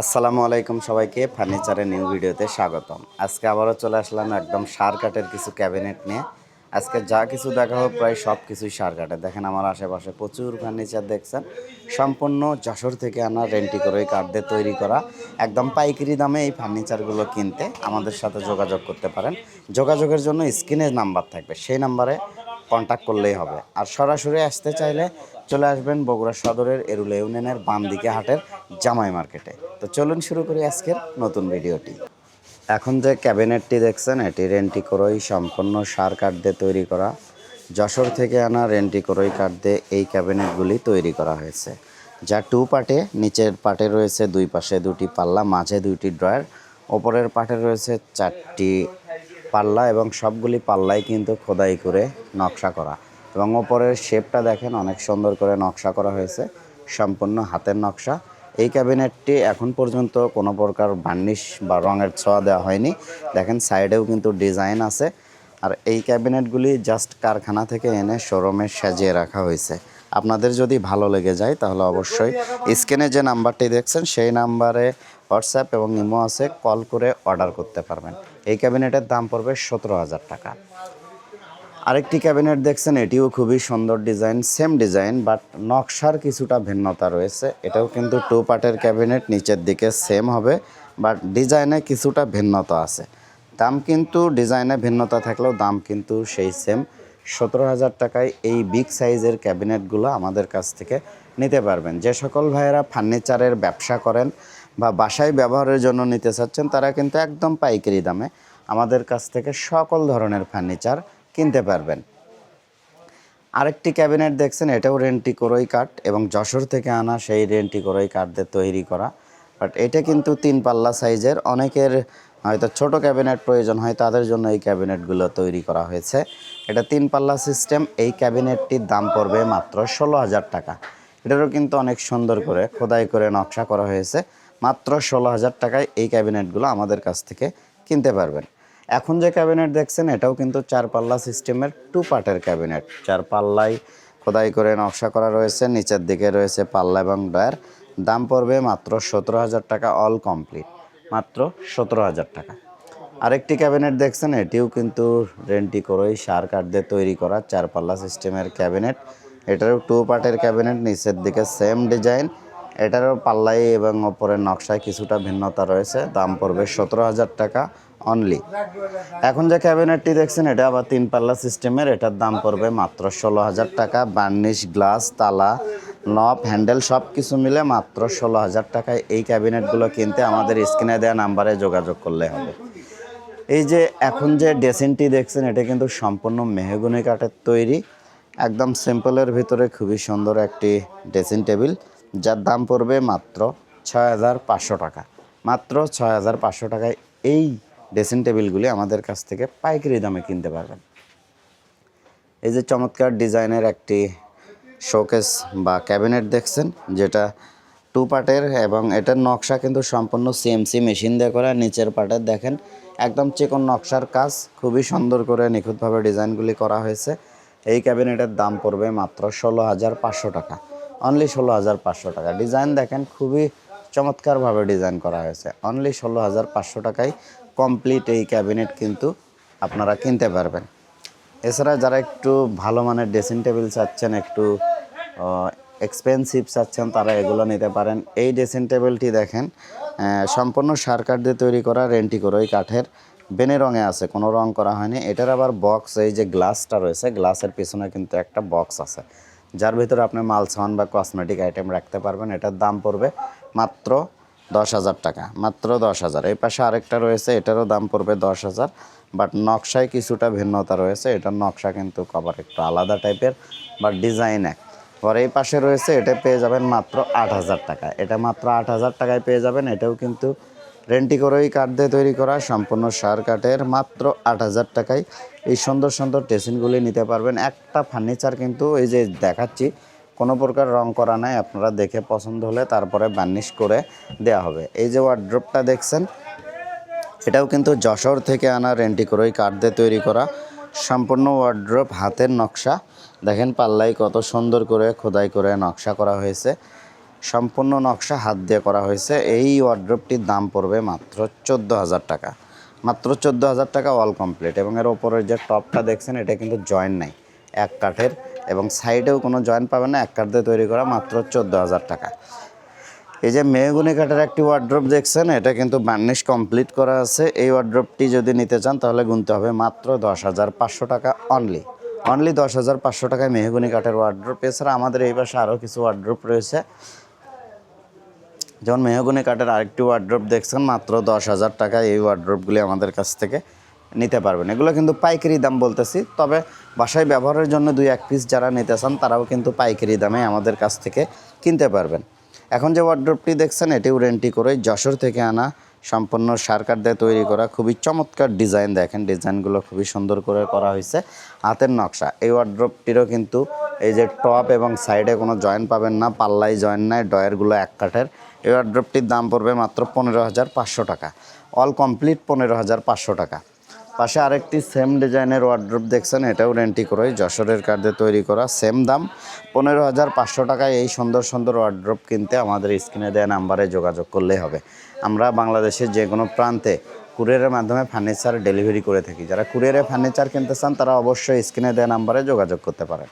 আসসালামু আলাইকুম সবাইকে ফার্নিচারের নিউ ভিডিওতে স্বাগতম। আজকে আবারও চলে আসলাম একদম সার কাঠের কিছু ক্যাবিনেট নিয়ে। আজকে যা কিছু দেখা হোক, প্রায় সব কিছুই সার কাঠের দেখেন আমার আশেপাশে প্রচুর ফার্নিচার দেখছেন। সম্পূর্ণ যশোর থেকে আনা রেন্টি করে কাঠ দিয়ে তৈরি করা। একদম পাইকারি দামে এই ফার্নিচারগুলো কিনতে আমাদের সাথে যোগাযোগ করতে পারেন। যোগাযোগের জন্য স্ক্রিনের নাম্বার থাকবে। সেই নাম্বারে কন্ট্যাক্ট করলেই হবে। আর সরাসরি আসতে চাইলে চলে আসবেন বগুড়া সদরের এরুলা ইউনিয়নের বাম দিকে হাটের জামাই মার্কেটে। তো চলুন শুরু করি আজকের নতুন ভিডিওটি। এখন যে ক্যাবিনেটটি দেখছেন, এটি রেন্টি করোই সম্পূর্ণ সার কাঠ দিয়ে তৈরি করা। যশোর থেকে আনা রেন্টি করোই কাঠ দিয়ে এই ক্যাবিনেটগুলি তৈরি করা হয়েছে। যা টু পার্টে নিচের পার্টে রয়েছে দুই পাশে দুটি পাল্লা, মাঝে দুইটি ড্রয়ার, ওপরের পার্টে রয়েছে চারটি পাল্লা এবং সবগুলি পাল্লাই কিন্তু খোদাই করে নকশা করা। এবং ওপরের শেপটা দেখেন, অনেক সুন্দর করে নকশা করা হয়েছে, সম্পূর্ণ হাতের নকশা। এই ক্যাবিনেটটি এখন পর্যন্ত কোনো প্রকার বার্নিশ বা রঙের ছোঁয়া দেওয়া হয়নি। দেখেন, সাইডেও কিন্তু ডিজাইন আছে। আর এই ক্যাবিনেটগুলি জাস্ট কারখানা থেকে এনে শোরুমে সাজিয়ে রাখা হয়েছে। আপনাদের যদি ভালো লেগে যায়, তাহলে অবশ্যই স্ক্রিনে যে নাম্বারটি দেখছেন, সেই নাম্বারে হোয়াটসঅ্যাপ এবং ইমো আছে, কল করে অর্ডার করতে পারবেন। এই ক্যাবিনেটের দাম পড়বে সতেরো হাজার টাকা। আরেকটি ক্যাবিনেট দেখছেন, এটিও খুবই সুন্দর ডিজাইন, সেম ডিজাইন, বাট নকশার কিছুটা ভিন্নতা রয়েছে। এটাও কিন্তু টু পার্টের ক্যাবিনেট, নিচের দিকে সেম হবে, বাট ডিজাইনে কিছুটা ভিন্নতা আছে। দাম কিন্তু, ডিজাইনে ভিন্নতা থাকলেও দাম কিন্তু সেই সেম। সতেরো হাজার টাকায় এই বিগ সাইজের ক্যাবিনেটগুলো আমাদের কাছ থেকে নিতে পারবেন। যে সকল ভাইয়েরা ফার্নিচারের ব্যবসা করেন বা বাসায় ব্যবহারের জন্য নিতে চাচ্ছেন, তারা কিন্তু একদম পাইকারি দামে আমাদের কাছ থেকে সকল ধরনের ফার্নিচার কিনতে পারবেন। আরেকটি ক্যাবিনেট দেখছেন, এটাও রেন্টি করই কাঠ এবং যশোর থেকে আনা সেই রেন্টি করই কাঠ দিয়ে তৈরি করা। বাট এটা কিন্তু তিন পাল্লা সাইজের, অনেকের হয়তো ছোট ক্যাবিনেট প্রয়োজন হয়, তাদের জন্য এই ক্যাবিনেটগুলো তৈরি করা হয়েছে। এটা তিন পাল্লা সিস্টেম, এই ক্যাবিনেটটির দাম পড়বে মাত্র ষোলো হাজার টাকা। এটারও কিন্তু অনেক সুন্দর করে খোদাই করে নকশা করা হয়েছে। মাত্র ষোলো হাজার টাকায় এই ক্যাবিনেটগুলো আমাদের কাছ থেকে কিনতে পারবেন। এখন যে ক্যাবিনেট দেখছেন, এটাও কিন্তু চার পাল্লা সিস্টেমের টু পার্টের ক্যাবিনেট। চার পাল্লাই খোদাই করে নকশা করা রয়েছে, নিচের দিকে রয়েছে পাল্লা এবং ডয়ার। দাম পড়বে মাত্র সতেরো হাজার টাকা, অল কমপ্লিট। মাত্র সতেরো হাজার টাকা। আরেকটি ক্যাবিনেট দেখছেন, এটিও কিন্তু রেন্টি করেই সার কাঠ দিয়ে তৈরি করা চার পাল্লা সিস্টেমের ক্যাবিনেট। এটারও টু পার্টের ক্যাবিনেট, নিচের দিকে সেম ডিজাইন এটারও পাল্লাই এবং ওপরের নকশায় কিছুটা ভিন্নতা রয়েছে, দাম পড়বে সতেরো হাজার টাকা অনলি এখন যে ক্যাবিনেটটি দেখছেন, এটা আবার তিন পাল্লা সিস্টেমের, এটার দাম পড়বে মাত্র ষোলো হাজার টাকা। বার্নিশ গ্লাস, তালা নব, হ্যান্ডেল সব কিছু মিলে মাত্র ষোলো হাজার টাকায় এই ক্যাবিনেটগুলো কিনতে আমাদের স্ক্রিনে দেওয়া নাম্বারে যোগাযোগ করলে হবে। এই যে এখন যে ড্রেসিংটি দেখছেন, এটা কিন্তু সম্পূর্ণ মেহগুনি কাঠের তৈরি। একদম সিম্পলের ভিতরে খুবই সুন্দর একটি ড্রেসিং টেবিল, যার দাম পড়বে মাত্র ছয় হাজার পাঁচশো টাকা। মাত্র ছয় হাজার পাঁচশো টাকায় এই ড্রেসিং টেবিলগুলি আমাদের কাছ থেকে পাইকারি দামে কিনতে পারবেন। এই যে চমৎকার ডিজাইনের একটি শোকেস বা ক্যাবিনেট দেখছেন, যেটা টু পার্টের এবং এটার নকশা কিন্তু সম্পূর্ণ সিএমসি মেশিন দিয়ে করা, নিচের পার্টের দেখেন একদম চিকন নকশার কাজ, খুবই সুন্দর করে নিখুঁতভাবে ডিজাইনগুলি করা হয়েছে। এই ক্যাবিনেটের দাম পড়বে মাত্র ষোলো হাজার পাঁচশো টাকা অনলি ষোলো হাজার পাঁচশো টাকা। ডিজাইন দেখেন, খুবই চমৎকারভাবে ডিজাইন করা হয়েছে অনলি ষোলো হাজার পাঁচশো টাকায় কমপ্লিট এই ক্যাবিনেট কিন্তু আপনারা কিনতে পারবেন। এছাড়া যারা একটু ভালো মানের ড্রেসিং টেবিল চাচ্ছেন, একটু এক্সপেন্সিভ চাচ্ছেন, তারা এগুলো নিতে পারেন। এই ড্রেসিং টেবিলটি দেখেন সম্পূর্ণ সার কাঠ দিয়ে তৈরি করা, রেন্টি করে ওই কাঠের। বেনে রঙে আছে, কোনো রং করা হয়নি। এটার আবার বক্স এই যে গ্লাসটা রয়েছে গ্লাসের পিছনে কিন্তু একটা বক্স আছে। যার ভিতরে আপনি মাল সামান বা কসমেটিক আইটেম রাখতে পারবেন, এটার দাম পড়বে মাত্র দশ হাজার টাকা, মাত্র দশ হাজার। এই পাশে আরেকটা রয়েছে, এটারও দাম পড়বে দশ হাজার বাট নকশায় কিছুটা ভিন্নতা রয়েছে। এটার নকশা কিন্তু কভার একটু আলাদা টাইপের বা ডিজাইন এক। আর এই পাশে রয়েছে, এটা পেয়ে যাবেন মাত্র আট হাজার টাকা। এটা মাত্র আট হাজার টাকায় পেয়ে যাবেন, এটাও কিন্তু রেন্টি করেই কাঠ দিয়ে তৈরি করা, সম্পূর্ণ সার কাঠের, মাত্র আট হাজার টাকায়। এই সুন্দর সুন্দর টেসিনগুলি নিতে পারবেন। একটা ফার্নিচার কিন্তু এই যে দেখাচ্ছি কোনো প্রকার রং করা নাই, আপনারা দেখে পছন্দ হলে তারপরে বার্নিশ করে দেওয়া হবে। এই যে ওয়ার্ড্রপটা দেখছেন, এটাও কিন্তু যশোর থেকে আনা রেন্টি করোই কাঠ দিয়ে তৈরি করা সম্পূর্ণ ওয়ার্ড্রপ হাতের নকশা। দেখেন পাল্লাই কত সুন্দর করে খোদাই করে নকশা করা হয়েছে। সম্পূর্ণ নকশা হাত দিয়ে করা হয়েছে। এই ওয়ার্ড্রপটির দাম পড়বে মাত্র চোদ্দ হাজার টাকা। মাত্র চোদ্দ হাজার টাকা অল কমপ্লিট এবং এর ওপরের যে টপটা দেখছেন, এটা কিন্তু জয়েন্ট নাই। এক কাঠের এবং সাইডেও কোনো জয়েন্ট পাবেন না, এক কাঠ দিয়ে তৈরি করা মাত্র চোদ্দ হাজার টাকা। এই যে মেহগুনি কাঠের একটি ওয়ার্ড্রপ দেখছেন, এটা কিন্তু বার্নিশ কমপ্লিট করা আছে। এই ওয়ার্ড্রপটি যদি নিতে চান, তাহলে গুনতে হবে মাত্র দশ হাজার পাঁচশো টাকা অনলি অনলি দশ হাজার পাঁচশো টাকায় মেহগুনি কাঠের ওয়ার্ড্রপ এছাড়া আমাদের এই পাশে আরও কিছু ওয়ার্ড্রপ রয়েছে। যেমন মেহগুনি কাঠের আরেকটি ওয়ার্ড্রপ দেখছেন, মাত্র দশ হাজার টাকায় এই ওয়ার্ড্রপগুলি আমাদের কাছ থেকে নিতে পারবেন। এগুলো কিন্তু পাইকারি দাম বলতেছি, তবে বাসায় ব্যবহারের জন্য দুই এক পিস যারা নিতে চান, তারাও কিন্তু পাইকারি দামে আমাদের কাছ থেকে কিনতে পারবেন। এখন যে ওয়ার্ড্রপটি দেখছেন এটিও রেন্টি করে যশোর থেকে আনা সম্পূর্ণ সারকার দিয়ে তৈরি করা খুবই চমৎকার ডিজাইন। দেখেন, ডিজাইনগুলো খুবই সুন্দর করে করা হয়েছে হাতের নকশা। এই ওয়ার্ড্রপটিরও কিন্তু এই যে টপ এবং সাইডে কোনো জয়েন্ট পাবেন না পাল্লাই জয়েন্ট নাই ডয়ারগুলো এক কাঠের। এই ওয়ার্ড্রপটির দাম পড়বে মাত্র পনেরো হাজার পাঁচশো টাকা। অল কমপ্লিট পনেরো হাজার পাঁচশো টাকা। পাশে আরেকটি সেম ডিজাইনের ওয়ার্ড্রপ দেখছেন, এটাও রেন্টি করে যশোরের কার্ডে তৈরি করা সেম দাম। পনেরো হাজার পাঁচশো টাকায় এই সুন্দর সুন্দর ওয়ার্ড্রপ কিনতে আমাদের স্ক্রিনে দেওয়া নাম্বারে যোগাযোগ করলেই হবে। আমরা বাংলাদেশের যে কোনো প্রান্তে কুরিয়ারের মাধ্যমে ফার্নিচার ডেলিভারি করে থাকি। যারা কুরিয়ারে ফার্নিচার কিনতে চান, তারা অবশ্যই স্ক্রিনে দেওয়া নাম্বারে যোগাযোগ করতে পারেন।